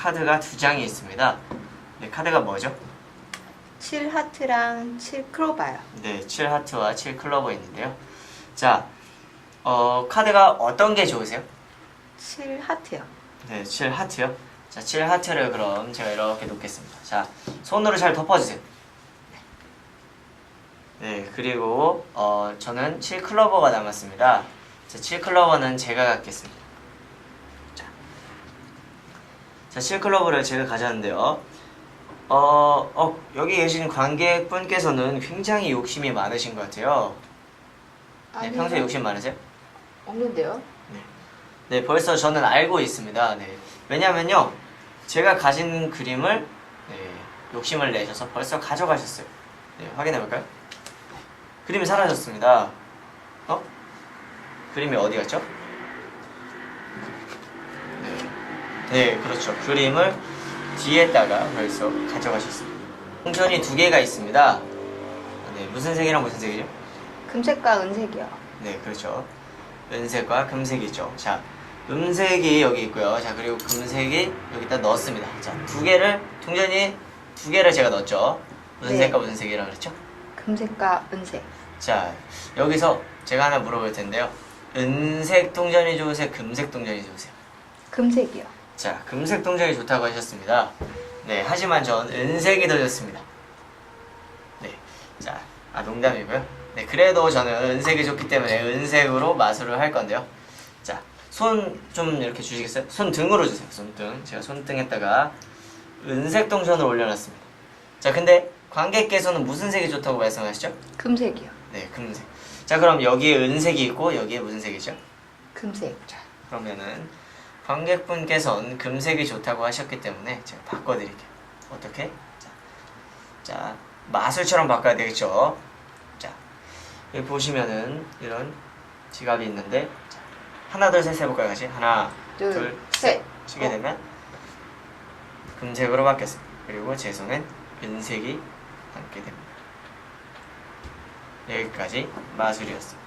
카드가 두 장이 있습니다. 네, 카드가 뭐죠? 7 하트랑 7 클로바요. 네, 7 하트와 7 클로버 있는데요. 자, 어, 카드가 어떤 게 좋으세요? 7 하트요. 네, 7 하트요. 자, 7 하트를 그럼 제가 이렇게 놓겠습니다. 자, 손으로 잘 덮어주세요. 네, 그리고 어, 저는 7 클로버가 남았습니다. 자, 7 클로버는 제가 갖겠습니다. 자, 자 7클로버를 제가 가져왔는데요. 어, 어, 여기 계신 관객분께서는 굉장히 욕심이 많으신 것 같아요. 네, 평소에 욕심 많으세요? 없는데요? 네, 벌써 저는 알고 있습니다. 네. 왜냐면요, 제가 가진 그림을 네, 욕심을 내셔서 벌써 가져가셨어요. 네, 확인해 볼까요? 그림이 사라졌습니다. 어? 그림이 어디 갔죠? 네, 네, 그렇죠. 그림을 뒤에다가 벌써 가져가셨습니다. 동전이 두 개가 있습니다. 네, 무슨 색이랑 무슨 색이죠? 금색과 은색이요. 네, 그렇죠. 은색과 금색이죠. 자, 음색이 여기 있고요. 자, 그리고 금색이 여기다 넣었습니다. 자, 두 개를 동전이 두 개를 제가 넣었죠. 무슨 네. 색과 무슨 색이라고 그랬죠? 금색과 은색. 자, 여기서 제가 하나 물어볼 텐데요. 은색 동전이 좋으세요? 금색 동전이 좋으세요? 금색이요. 자, 금색 동전이 좋다고 하셨습니다. 네, 하지만 전 은색이 더 좋습니다. 네, 자, 아 농담이고요. 네, 그래도 저는 은색이 좋기 때문에 은색으로 마술을 할 건데요. 자, 손 좀 이렇게 주시겠어요? 손 등으로 주세요. 손등. 제가 손등에다가 은색 동전을 올려놨습니다. 자, 근데 관객께서는 무슨 색이 좋다고 말씀하시죠? 금색이요. 네, 금색. 자, 그럼 여기에 은색이 있고 여기에 무슨 색이죠? 금색. 자, 그러면은 관객분께서는 금색이 좋다고 하셨기 때문에 제가 바꿔드릴게요. 어떻게? 자, 자 마술처럼 바꿔야 되겠죠? 자, 여기 보시면은 이런 지갑이 있는데 자, 하나 둘 셋 해볼까요? 같이 하나 둘, 둘, 셋. 치게 어. 되면 금색으로 바뀌었습니다. 그리고 제 손엔 은색이 담게 됩니다. 여기까지 마술이었습니다.